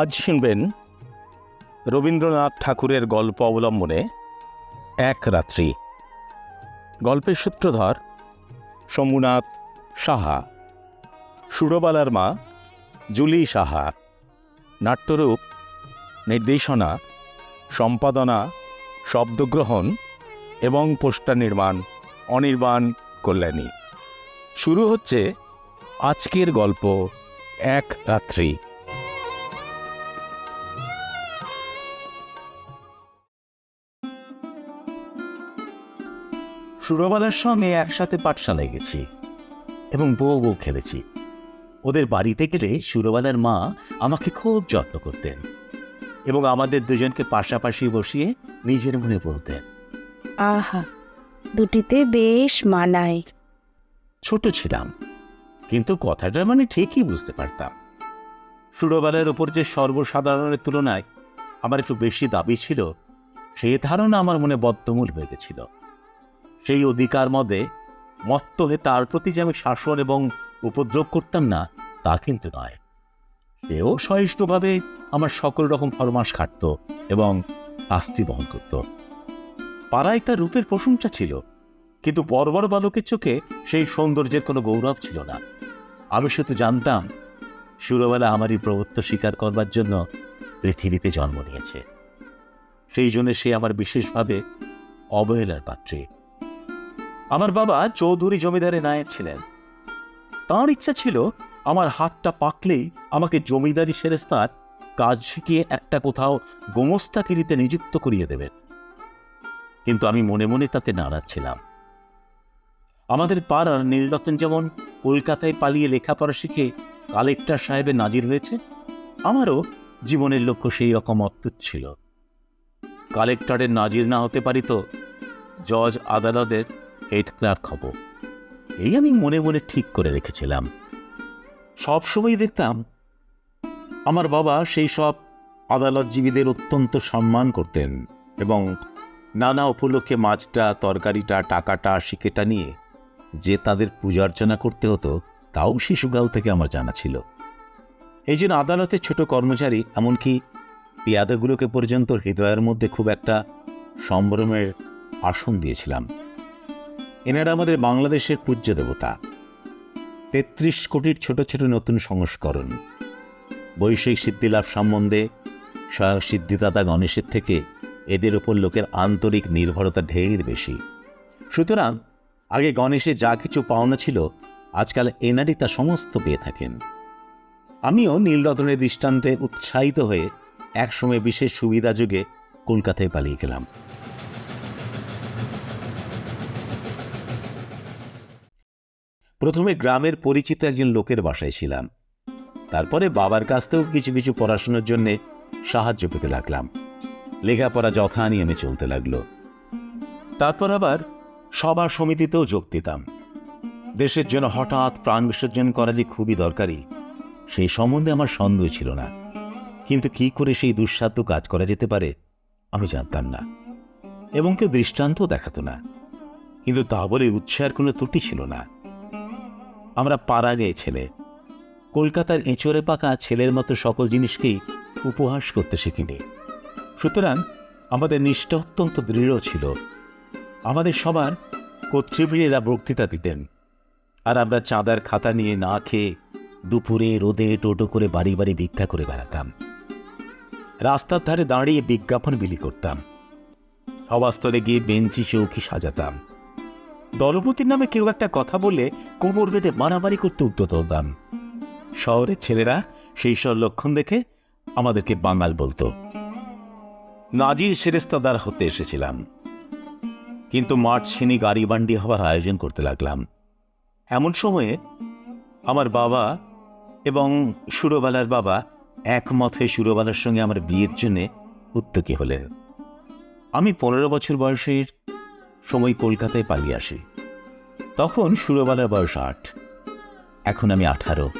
আজ শুনবেন রবীন্দ্রনাথ ঠাকুরের গল্প অবলম্বনে এক রাত্রি। গল্পের সূত্রধর শম্ভুনাথ সাহা। সুরবালার মা জুলি সাহা। নাট্যরূপ নির্দেশনা, সম্পাদনা, শব্দগ্রহণ এবং পোস্টার নির্মাণ অনির্বাণ কল্যাণী। শুরু হচ্ছে আজকের গল্প এক রাত্রি। সুরবালার সঙ্গে একসাথে পাঠশালায় গেছি এবং বউ বউ খেলেছি। ওদের বাড়িতে গেলে সুরবালার মা আমাকে খুব যত্ন করতেন এবং আমাদের দুজনকে পাশাপাশি বসিয়ে নিজের মনে বলতেন। আহা দুটিতে বেশ মানায়। ছোট ছিলাম কিন্তু কথাটা মানে ঠিকই বুঝতে পারতাম। সুরবালার ওপর যে সর্বসাধারণের তুলনায় আমার একটু বেশি দাবি ছিল সেই ধারণা আমার মনে বদ্ধমূল হয়ে গেছিল। সেই অধিকার মধ্যে মত্ত হয়ে তার প্রতি যে আমি শাসন এবং উপদ্রব করতাম না, তা কিন্তু নয়। সেও সহিষ্ণুভাবে আমার সকল রকম ফরমাস খাটত এবং আস্তি বহন করত। পাড়ায় তার রূপের প্রশংসা ছিল, কিন্তু বর্বর বালকের চোখে সেই সৌন্দর্যের কোনো গৌরব ছিল না। আমি শুধু জানতাম, সুরবেলা আমারই প্রভুত্ব স্বীকার করবার জন্য পৃথিবীতে জন্ম নিয়েছে। সেই জন্য সে আমার বিশেষভাবে অবহেলার পাত্রী। আমার বাবা চৌধুরী জমিদারে নায়ক ছিলেন। তাঁর ইচ্ছা ছিল আমার হাতটা পাকলেই আমাকে জমিদারি সেরেস্তার কাজ শিখিয়ে একটা কোথাও গোমস্তাকিরিতে নিযুক্ত করিয়ে দেবেন। কিন্তু আমি মনে মনে তাতে নারাজ ছিলাম। আমাদের পাড়ার নীলরতন যেমন কলকাতায় পালিয়ে লেখাপড়া শিখে কালেক্টর সাহেবে নাজির হয়েছে, আমারও জীবনের লক্ষ্য সেই রকম অত্যুত ছিল। কালেক্টরের নাজির না হতে পারি তো জজ আদালতের হেড ক্লার্ক হব এই আমি মনে মনে ঠিক করে রেখেছিলাম। সবসময় দেখতাম, আমার বাবা সেই সব আদালতজীবীদের অত্যন্ত সম্মান করতেন এবং নানা উপলক্ষে মাছটা, তরকারিটা, টাকাটা, শিকেটা নিয়ে যে তাদের পূজা অর্চনা করতে হতো, তাও শিশুকাল থেকে আমার জানা ছিল। এই জন্য আদালতের ছোট কর্মচারী, এমনকি পেয়াদাগুলোকে পর্যন্ত হৃদয়ের মধ্যে খুব একটা সম্ভ্রমের আসন দিয়েছিলাম। এনারা আমাদের বাংলাদেশের পূজ্য দেবতা। তেত্রিশ কোটির ছোট ছোট নতুন সংস্করণ। বৈষয়িক সিদ্ধিলাভ সম্বন্ধে সহায়ক সিদ্ধিদাতা গণেশের থেকে এদের ওপর লোকের আন্তরিক নির্ভরতা ঢের বেশি। সুতরাং, আগে গণেশে যা কিছু পাওনা ছিল, আজকাল এনারই তা সমস্ত পেয়ে থাকেন। আমিও নীলরতনের দৃষ্টান্তে উৎসাহিত হয়ে একসময় বিশেষ সুবিধা যুগে কলকাতায় পালিয়ে গেলাম। প্রথমে গ্রামের পরিচিত একজন লোকের বাসায় ছিলাম। তারপরে বাবার কাছ থেকেও কিছু কিছু পড়াশোনার জন্যে সাহায্য পেতে লাগলাম। লেখাপড়া যথা নিয়মে চলতে লাগল। তারপর আবার সভা সমিতিতেও যোগ দিতাম। দেশের জন্য হঠাৎ প্রাণ বিসর্জন করা যে খুবই দরকারি, সেই সম্বন্ধে আমার সন্দেহ ছিল না। কিন্তু কি করে সেই দুঃসাধ্য কাজ করা যেতে পারে, আমি জানতাম না। এবং কেউ দৃষ্টান্তও দেখাতো না। কিন্তু তা বলে উৎসাহের কোনো ত্রুটি ছিল না। আমরা পাড়া গেয়ে ছেলে। কলকাতার এঁচড়ে পাকা ছেলের মতো সকল জিনিসকেই উপহাস করতে শিখিনি। সুতরাং আমাদের নিষ্ঠা অত্যন্ত দৃঢ় ছিল। আমাদের সবার কর্তৃপীরা বক্তৃতা দিতেন। আর আমরা চাঁদার খাতা নিয়ে না খেয়ে দুপুরে রোদে টোটো করে বাড়ি বাড়ি ভিক্ষা করে বেড়াতাম। রাস্তার ধারে দাঁড়িয়ে বিজ্ঞাপন বিলি করতাম। সভাস্থলে গিয়ে বেঞ্চি চৌকি সাজাতাম। দলপতির নামে কেউ একটা কথা বললে কোমর বেঁধে মারামারি করতে উদ্যত হতাম। শহরের ছেলেরা সেই সব লক্ষণ দেখে আমাদেরকে বাঙাল বলতো। নাজির সেরেস্তাদার হতে এসেছিলাম। কিন্তু মাঠ ছিনি গাড়ি বান্ডি হওয়ার আয়োজন করতে লাগলাম। এমন সময়ে আমার বাবা এবং সুরবালার বাবা একমত সুরবালার সঙ্গে আমার বিয়ের জন্যে উদ্যোগী হলেন। আমি পনেরো বছর বয়সের সময় কলকাতায় পালিয়ে আসি। তখন সুরবালার বয়স আট। এখন আমি আঠারো।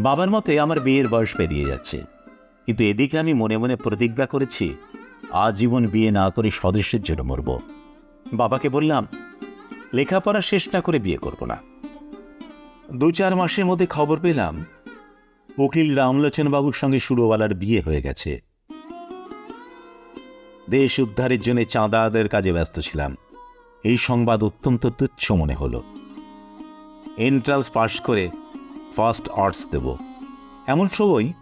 বাবার মতে আমার বিয়ের বয়স পেরিয়ে যাচ্ছে। কিন্তু এদিকে আমি মনে মনে প্রতিজ্ঞা করেছি, আজীবন বিয়ে না করে স্বদেশের জন্য মরব। বাবাকে বললাম, লেখাপড়া শেষ না করে বিয়ে করব না। দু চার মাসের মধ্যে খবর পেলাম, উকিল রামলোচন বাবুর সঙ্গে সুরবালার বিয়ে হয়ে গেছে। দেশ উদ্ধারের জন্য চাঁদা আদায়ের কাজে ব্যস্ত ছিলাম। এই সংবাদ অত্যন্ত তুচ্ছ মনে হলো। এন্ট্রান্স পাশ করে ফার্স্ট আর্টস দেব। এমন সময়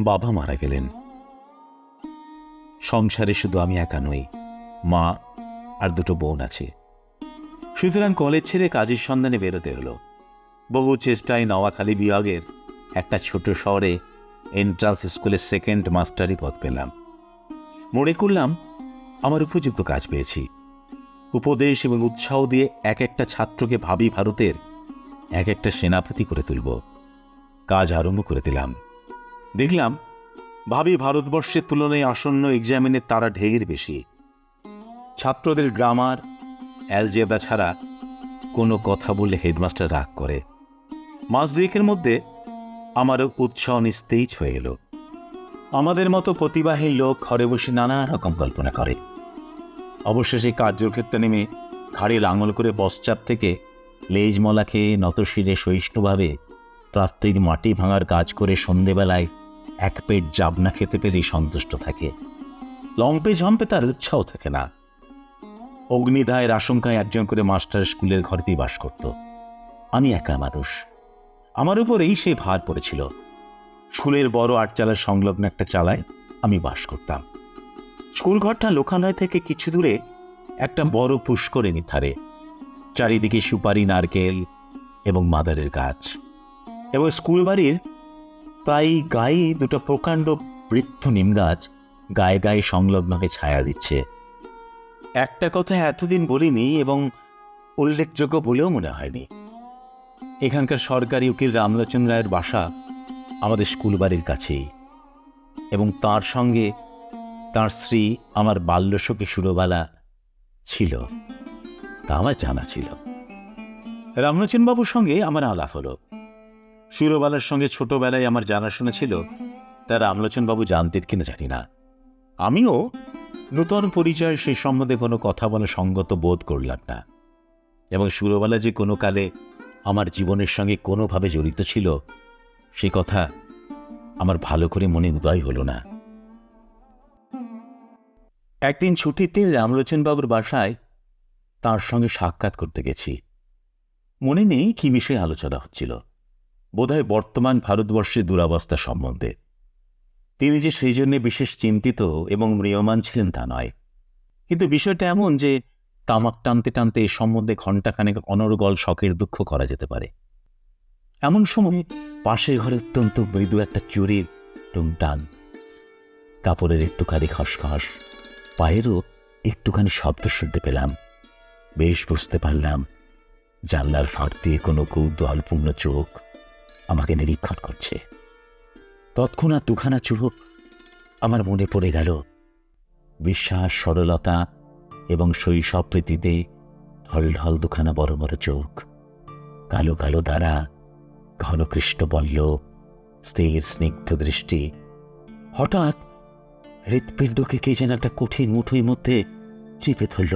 বাবা মারা গেলেন। সংসারে শুধু আমি একা নই, মা আর দুটো বোন আছে। সুতরাং কলেজ ছেড়ে কাজের সন্ধানে বেরোতে হলো। বহু চেষ্টায় নওয়াখালী বিভাগের একটা ছোট শহরে এন্ট্রান্স স্কুলের সেকেন্ড মাস্টারি পদ পেলাম। মনে করলাম আমার উপযুক্ত কাজ পেয়েছি। উপদেশ এবং উৎসাহ দিয়ে এক একটা ছাত্রকে ভাবি ভারতের এক একটা সেনাপতি করে তুলব। কাজ আরম্ভ করে দিলাম। দেখলাম, ভাবি ভারতবর্ষের তুলনায় আসন্ন এক্সামিনের তারা ঢের বেশি। ছাত্রদের গ্রামার অ্যালজেব্রা ছাড়া কোনো কথা বললে হেডমাস্টার রাগ করে। মাস দুয়েকের মধ্যে আমারও উৎসাহ নিস্তেজ হয়ে এলো। আমাদের মতো প্রতিবাহী লোক ঘরে বসে নানা রকম কল্পনা করে। অবশেষে কার্যক্ষেত্রে নেমে ঘাড়ে লাঙল করে পশ্চাৎ থেকে লেজ মলা খেয়ে নতশিরে সহিষ্ণুভাবে প্রাত্যিক মাটি ভাঙার কাজ করে সন্ধেবেলায় এক পেট জাবনা খেতে পেরেই সন্তুষ্ট থাকে। লম্পে ঝম্পে তার উৎসাহ থাকে না। অগ্নিদায়ের আশঙ্কায় একজন করে মাস্টার স্কুলের ঘরেতেই বাস করত। আমি একা মানুষ। আমার উপরেই সে ভার পড়েছিল। স্কুলের বড় আটচালার সংলগ্ন একটা চালায় আমি বাস করতাম। স্কুল ঘরটা লোকালয় থেকে কিছু দূরে একটা বড় পুষ্করিণী ধারে। চারিদিকে সুপারি, নারকেল এবং মাদারের গাছ। এবং স্কুল বাড়ির প্রায় গায়ে দুটো প্রকাণ্ড বৃদ্ধ নিম গাছ গায়ে গায়ে সংলগ্ন হয়ে ছায়া দিচ্ছে। একটা কথা এতদিন বলিনি এবং উল্লেখযোগ্য বলেও মনে হয়নি। এখানকার সরকারি উকিল রামলোচন রায়ের বাসা আমাদের স্কুল বাড়ির কাছেই। এবং তার সঙ্গে তার স্ত্রী আমার বাল্যসখী সুরবালা ছিল, তা আমার জানা ছিল। রামলোচনবাবুর সঙ্গে আমার আলাপ হলো। সুরবালার সঙ্গে ছোটবেলায় আমার জানাশোনা ছিল, তা রামলোচনবাবু জানতেন কিনা জানি না। আমিও নূতন পরিচয় সেই সম্বন্ধে কোনো কথা বলে সঙ্গত বোধ করলাম না। এবং সুরবালা যে কোনো কালে আমার জীবনের সঙ্গে কোনোভাবে জড়িত ছিল, সে কথা আমার ভালো করে মনে উদয় হলো না। একদিন ছুটিতে রামলোচনবাবুর বাসায় তার সঙ্গে সাক্ষাৎ করতে গেছি। মনে নেই কি বিষয়ে আলোচনা হচ্ছিল। বোধহয় বর্তমান ভারতবর্ষের দুরাবস্থা সম্বন্ধে। তিনি যে সেই জন্যে বিশেষ চিন্তিত এবং ম্রিয়মান ছিলেন তা নয়। কিন্তু বিষয়টা এমন যে তামাক টানতে টানতে এ সম্বন্ধে ঘণ্টাখানেক অনর্গল শখের দুঃখ করা যেতে পারে। এমন সময় পাশের ঘরে অত্যন্ত মৃদু একটা চুরির টুংটান কাপড়ের একটুখানি খসখস। পায়েরও একটুখানি শব্দ শুনতে পেলাম। বেশ বুঝতে পারলাম, জানলার ফাঁক দিয়ে কোনো কৌতূহলপূর্ণ চোখ আমাকে নিরীক্ষণ করছে। তৎক্ষণাৎ দুখানা চোখ আমার মনে পড়ে গেল। বিশ্বাস, সরলতা এবং শৈশব প্রীতিতে ঢল দুখানা বড় বড় চোখ, কালো কালো দ্বারা ঘনকৃষ্ট বল্ল স্থির স্নিগ্ধ দৃষ্টি। হঠাৎ হৃৎপিণ্ডকে কে যেন একটা কঠিন মুঠোর মধ্যে চেপে ধরল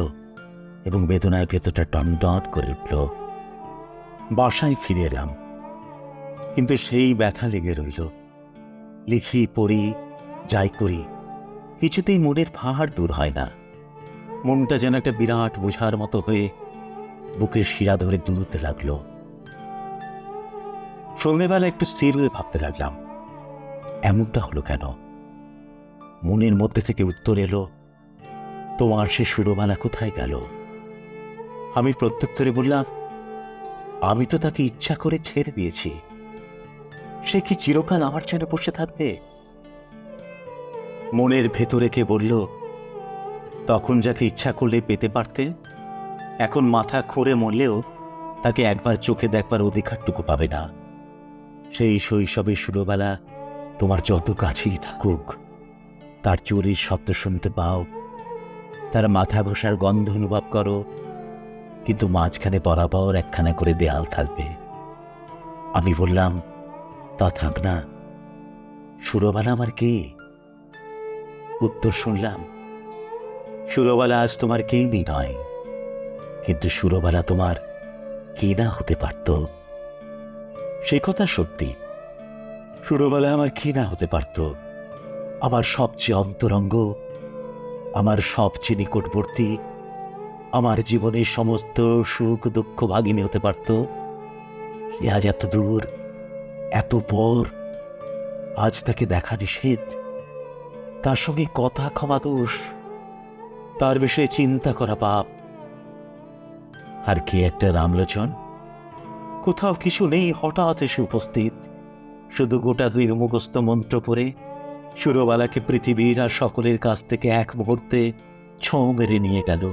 এবং বেদনায় ভেতরটা টনটন করে উঠল। বাসায় ফিরে এলাম, কিন্তু সেই ব্যথা লেগে রইল। লিখি, পড়ি, যাই করি, কিছুতেই মনের ফাহার দূর হয় না। মনটা যেন একটা বিরাট বোঝার মতো হয়ে বুকের শিরা ধরে দুলতে লাগল। সন্ধ্যেবেলা একটু স্থির হয়ে ভাবতে লাগলাম, এমনটা হলো কেন? মনের মধ্যে থেকে উত্তর এলো, তোমার সে সুরবালা কোথায় গেল? আমি প্রত্যুত্তরে বললাম, আমি তো তাকে ইচ্ছা করে ছেড়ে দিয়েছি। সে কি চিরকাল আমার জন্য বসে থাকবে? মনের ভেতরে কে বলল, তখন যাকে ইচ্ছা করলে পেতে পারতে, এখন মাথা খোরে মরলেও তাকে একবার চোখে দেখবার অধিকারটুকু পাবে না। সেই শৈশবের সুরবেলা তোমার যত কাছেই থাকুক। তার চুরির শব্দ শুনতে পাও। তার মাথা ঘষার গন্ধ অনুভব করো। কিন্তু মাঝখানে বরাবর একখানা করে দেয়াল থাকবে। আমি বললাম, তা থাক না। সুরবালা আমার কে? উত্তর শুনলাম, সুরবালা আজ তোমার কেউই নয়। কিন্তু সুরবালা তোমার কে না হতে পারত? সে কথা সত্যি। সুরবালা আমার কি না হতে পারত? আমার সবচেয়ে অন্তরঙ্গ, আমার সবচেয়ে নিকটবর্তী, আমার জীবনের সমস্ত সুখ দুঃখ ভাগিনী হতে পারত। আজ এত দূর, এত পর, আজ তাকে দেখা নিষেধ। তার সঙ্গে কথা ক্ষমা দোষ, তার বিষয়ে চিন্তা করা পাপ। আর কে একটা রামলোচন? কোথাও কিছু নেই, হঠাৎ এসে উপস্থিত। শুধু গোটা দুই মুখস্থ মন্ত্র পড়ে সুরবালাকে পৃথিবীর আর সকলের কাছ থেকে এক মুহূর্তে ছোঁ মেরে নিয়ে গেল।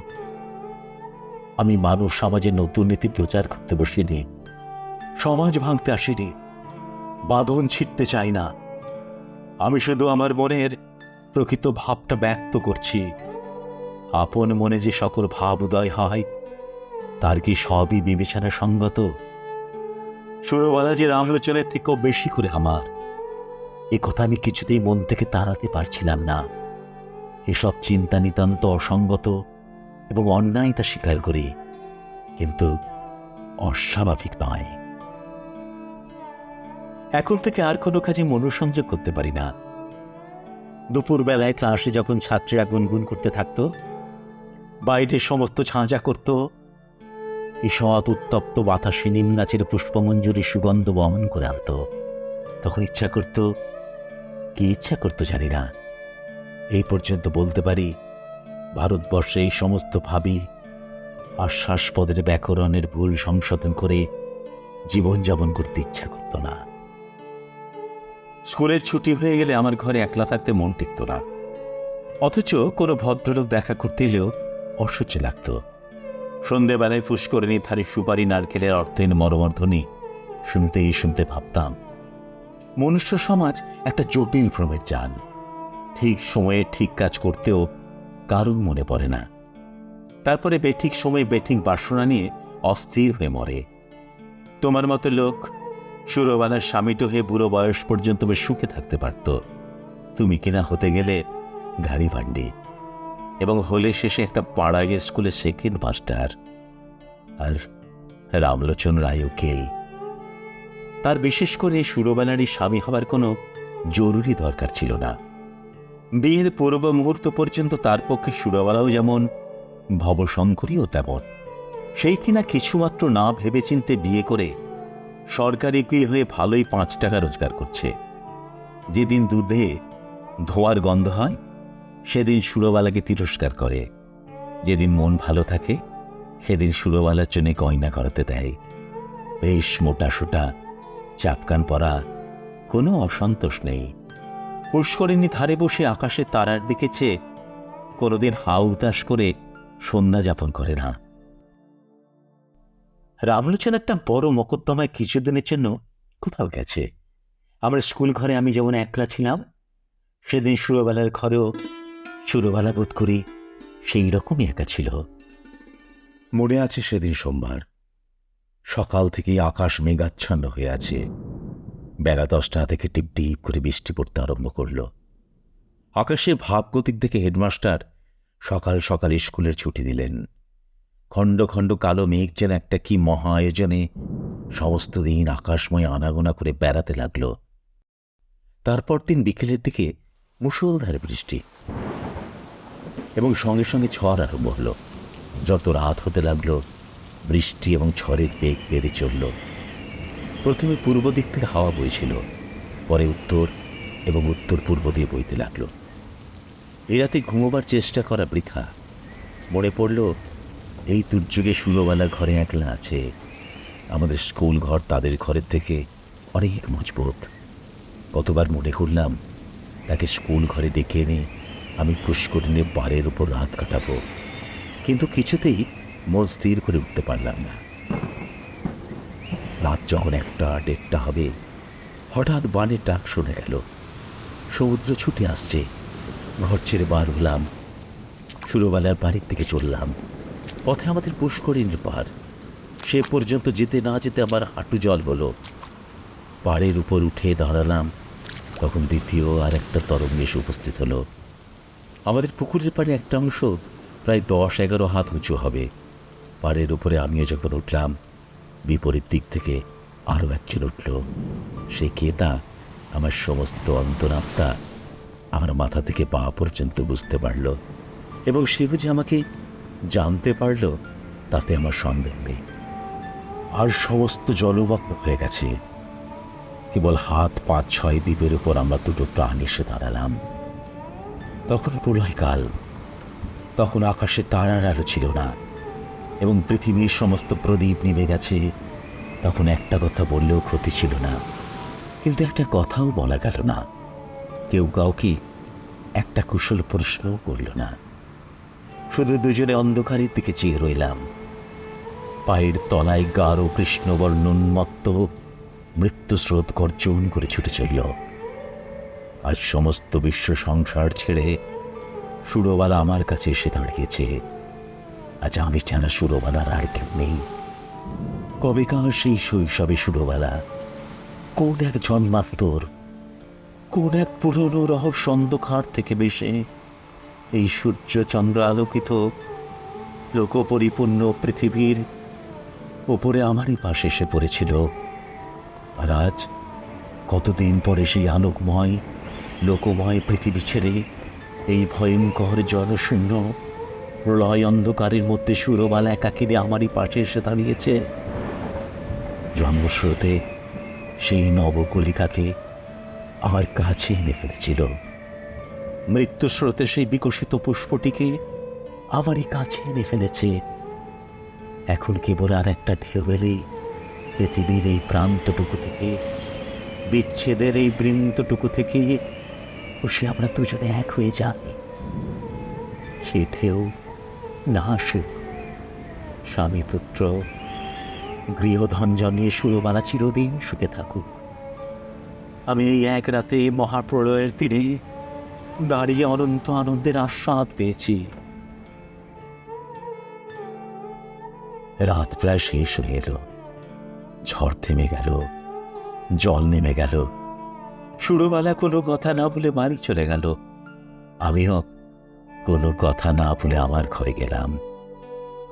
আমি মানব সমাজে নতুন নীতি প্রচার করতে বসিনি। সমাজ ভাঙতে আসিনি। বাঁধন ছিটতে চাই না। আমি শুধু আমার মনের প্রকৃত ভাবটা ব্যক্ত করছি। আপন মনে যে সকল ভাব উদয় হয়, তার কি সবই বিবেচনা সঙ্গত সুরবালাজির আলোচনের থেকেও বেশি করে আমার। এ কথা আমি কিছুতেই মন থেকে তাড়াতে পারছিলাম না। এসব চিন্তা নিতান্ত অসঙ্গত এবং অন্যায় তা স্বীকার করি, কিন্তু অস্বাভাবিক নয়। এখন থেকে আর কোনো কাজে মনোসংযোগ করতে পারি না। দুপুরবেলায় ক্লাসে যখন ছাত্রীরা গুনগুন করতে থাকতো, বাইরে সমস্ত ঝাঁঝা করত, ঈষৎ উত্তপ্ত বাতাসে নিম গাছের পুষ্পমঞ্জুরি সুগন্ধ বহন করে আনত। তখন ইচ্ছা করত কি ইচ্ছা করতো জানি না। এই পর্যন্ত বলতে পারি, ভারতবর্ষে এই সমস্ত ভাবি আশ্বাসপদের ব্যাকরণের ভুল সংশোধন করে জীবনযাপন করতে ইচ্ছা করতো না। স্কুলের ছুটি হয়ে গেলে আমার ঘরে একলা থাকতে মন টিকত না। অথচ কোনো ভদ্রলোক দেখা করতে এলেও অসহ্য লাগত। সন্ধেবেলায় ফুসকরণী ধারে সুপারি নারকেলের অর্থহীন মরমর্ধনী শুনতেই শুনতে ভাবতাম মনুষ্য সমাজ একটা জটিল ভ্রমের যান ঠিক সময়ে ঠিক কাজ করতেও কারুর মনে পড়ে না। তারপরে বেঠিক সময়ে বেঠিক বাসনা নিয়ে অস্থির হয়ে মরে। তোমার মতো লোক সুরবানার স্বামীটো হয়ে বুড়ো বয়স পর্যন্ত বেশ সুখে থাকতে পারত। তুমি কিনা হতে গেলে গাড়ি ভান্ডি এবং হলে শেষে একটা পাড়াগে স্কুলে সেকেন্ড মাস্টার আর রামলোচন রায় উকিল তার বিশেষ করে সুরবানারই স্বামী হবার কোনো জরুরি দরকার ছিল না। বিয়ের পূর্ব মুহূর্ত পর্যন্ত তার পক্ষে সুরবালাও যেমন ভবশঙ্করীও তেমন। সেই কিনা কিছুমাত্র না ভেবেচিন্তে বিয়ে করে সরকারি উকিল হয়ে ভালোই পাঁচ টাকা রোজগার করছে। যেদিন দুধে ধোয়ার গন্ধ হয়, সেদিন সুরবালাকে তিরস্কার করে। যেদিন মন ভালো থাকে, সেদিন সুরবালার জন্য গয়না করাতে দেয়। বেশ মোটা সোটা চাপকান পরা, কোনো অসন্তোষ নেই। পুষ্করিণী ধারে বসে আকাশে তারার দিকে চেয়ে, কোনোদিন হাউ উতাস করে সন্ধ্যা যাপন করে না। রামলোচন একটা বড় মকদ্দমায় কিছুদিনের জন্য কোথাও গেছে। আমার স্কুল ঘরে আমি যেমন একলা ছিলাম, সেদিন সুরবেলার ঘরেও সুরবেলা বোধ করি সেই রকমই একা ছিল। মনে আছে সেদিন সোমবার। সকাল থেকেই আকাশ মেঘাচ্ছন্ন হয়ে আছে। বেলা দশটা থেকে টিপ টিপ করে বৃষ্টি পড়তে আরম্ভ করল। আকাশের ভাবগতিক দেখে হেডমাস্টার সকাল সকাল স্কুলের ছুটি দিলেন। খণ্ড খণ্ড কালো মেঘ যেন একটা কি মহা আয়োজনে সমস্ত দিন আকাশময় আনাগোনা করে বেড়াতে লাগল। তারপর দিন বিকেলের দিকে মুষলধারে বৃষ্টি এবং সঙ্গে সঙ্গে ঝড় আরম্ভ হল। যত রাত হতে লাগল বৃষ্টি এবং ঝড়ের বেগ বেড়ে চলল। প্রথমে পূর্ব দিক থেকে হাওয়া বইছিল, পরে উত্তর এবং উত্তর পূর্ব দিয়ে বইতে লাগল। এ রাতে ঘুমোবার চেষ্টা করা বৃথা। মনে পড়ল, এই দুর্যোগে সুলোবালা ঘরে একলা আছে। আমাদের স্কুল ঘর তাদের ঘরের থেকে অনেক মজবুত। কতবার মনে করলাম, তাকে স্কুল ঘরে ডেকে এনে আমি পুষ্করিণে বারের উপর রাত কাটাবো। কিন্তু কিছুতেই মন স্থির করে উঠতে পারলাম না। রাত যখন একটা দেড়টা হবে, হঠাৎ বানের ডাক শুনে গেল। সমুদ্র ছুটে আসছে। ঘর ছেড়ে বার হলাম। সুরবালার বাড়ির থেকে চললাম। পথে আমাদের পুষ্করিণীর পার। সে পর্যন্ত যেতে না যেতে আমার হাঁটু জল হলো পাড়ের উপর উঠে দাঁড়ালাম। তখন দ্বিতীয় আর একটা তরঙ্গ এসে উপস্থিত হলো। আমাদের পুকুরের পাড়ে একটা অংশ প্রায় দশ এগারো হাত উঁচু হবে। পাড়ের উপরে আমিও যখন উঠলাম, বিপরীত দিক থেকে আরও একজন উঠল। সে কে তা? আমার সমস্ত অন্তরাত্মা আমার মাথা থেকে পা পর্যন্ত বুঝতে পারল এবং সে বুঝে আমাকে জানতে পারল, তাতে আমার সন্দেহ নেই। আর সমস্ত জলমগ্ন হয়ে গেছে। কেবল হাত পাঁচ ছয় দ্বীপের উপর আমরা দুটো প্রাণ এসে দাঁড়ালাম। তখন প্রলয়কাল, তখন আকাশে তারার আলো ছিল না। এবং পৃথিবীর সমস্ত প্রদীপ নিভে গেছে। তখন একটা কথা বললেও ক্ষতি ছিল না। কিন্তু একটা কথাও বলা গেল না। কেউ কাউকে একটা কুশল প্রশ্নও করল না। শুধু দুজনে অন্ধকারের দিকে চেয়ে রইলাম। পায়ের তলায় গাঢ় কৃষ্ণবর্ণ উন্মত্ত মৃত্যুস্রোত গর্জন করে ছুটে চলল। আজ সমস্ত বিশ্ব সংসার ছেড়ে সুরবালা আমার কাছে এসে দাঁড়িয়েছে। আজ আমি জানা সুরবালার আর কেউ নেই কবেকার সেই শৈশবে সুরবালা? কোন এক জন্মান্তর, কোন এক পুরনো রহস্য অন্ধকার থেকে বেশে এই সূর্য চন্দ্র আলোকিত, লোকপরিপূর্ণ পৃথিবীর ওপরে আমারই পাশে এসে পড়েছিল। আর আজ কতদিন পরে সেই আলোকময়, লোকময় পৃথিবী ছেড়ে এই ভয়ঙ্কর জনশূন্য প্রলয় অন্ধকারের মধ্যে সুরবালা একাকিরে আমারই পাশে এসে দাঁড়িয়েছে। জন্মস্রোতে সেই নবকলিকাকে আমার কাছে এনে ফেলেছিল। মৃত্যু স্রোতে সেই বিকশিত পুষ্পটিকে আমারই কাছে এনে ফেলেছে। এখন কেবল আর একটা ঢেউ এলেই পৃথিবীর এই প্রান্তটুকু থেকে, বিচ্ছেদের এই বৃন্দটুকু থেকে সে আমরা দুজনে এক হয়ে যাই। সে ঢেউ না আসুক স্বামী পুত্র, গৃহধন জন্যে সুরবালা চিরদিন সুখে থাকুক। আমি এই এক রাতে মহাপ্রলয়ের তীরে দাঁড়িয়ে অনন্ত আনন্দের আস্বাদ পেয়েছি। রাত প্রায় শেষ হয়ে এলো। ঝড় থেমে গেল, জল নেমে গেল। সুরবালা কোনো কথা না বলে বাড়ি চলে গেল। আমিও কোনো কথা না বলে আমার ঘরে গেলাম।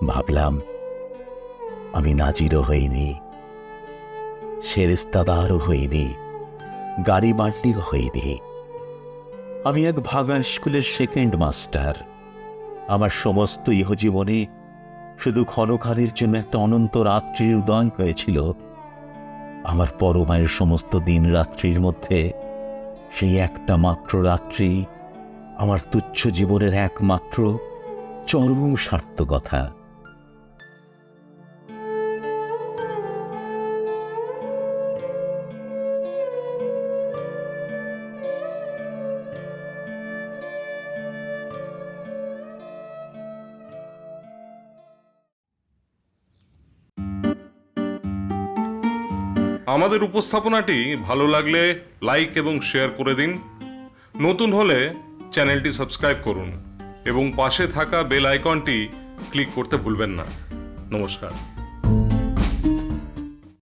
ভাবলাম, আমি নাজিরও হইনি, সেরেস্তাদারও হইনি, গাড়ি মান্ডিও হইনি। আমি এক ভাগা স্কুলের সেকেন্ড মাস্টার আমার সমস্ত ইহজীবনে শুধু ক্ষণকালের জন্য একটা অনন্ত রাত্রির উদয় হয়েছিল। আমার পরমায়ের সমস্ত দিন রাত্রির মধ্যে সেই একটা মাত্র রাত্রি আমার তুচ্ছ জীবনের একমাত্র চরম সার্থকতা। আমাদের উপস্থাপনাটি ভালো লাগলে লাইক এবং শেয়ার করে দিন। নতুন হলে চ্যানেলটি সাবস্ক্রাইব করুন এবং পাশে থাকা বেল আইকনটি ক্লিক করতে ভুলবেন না। নমস্কার।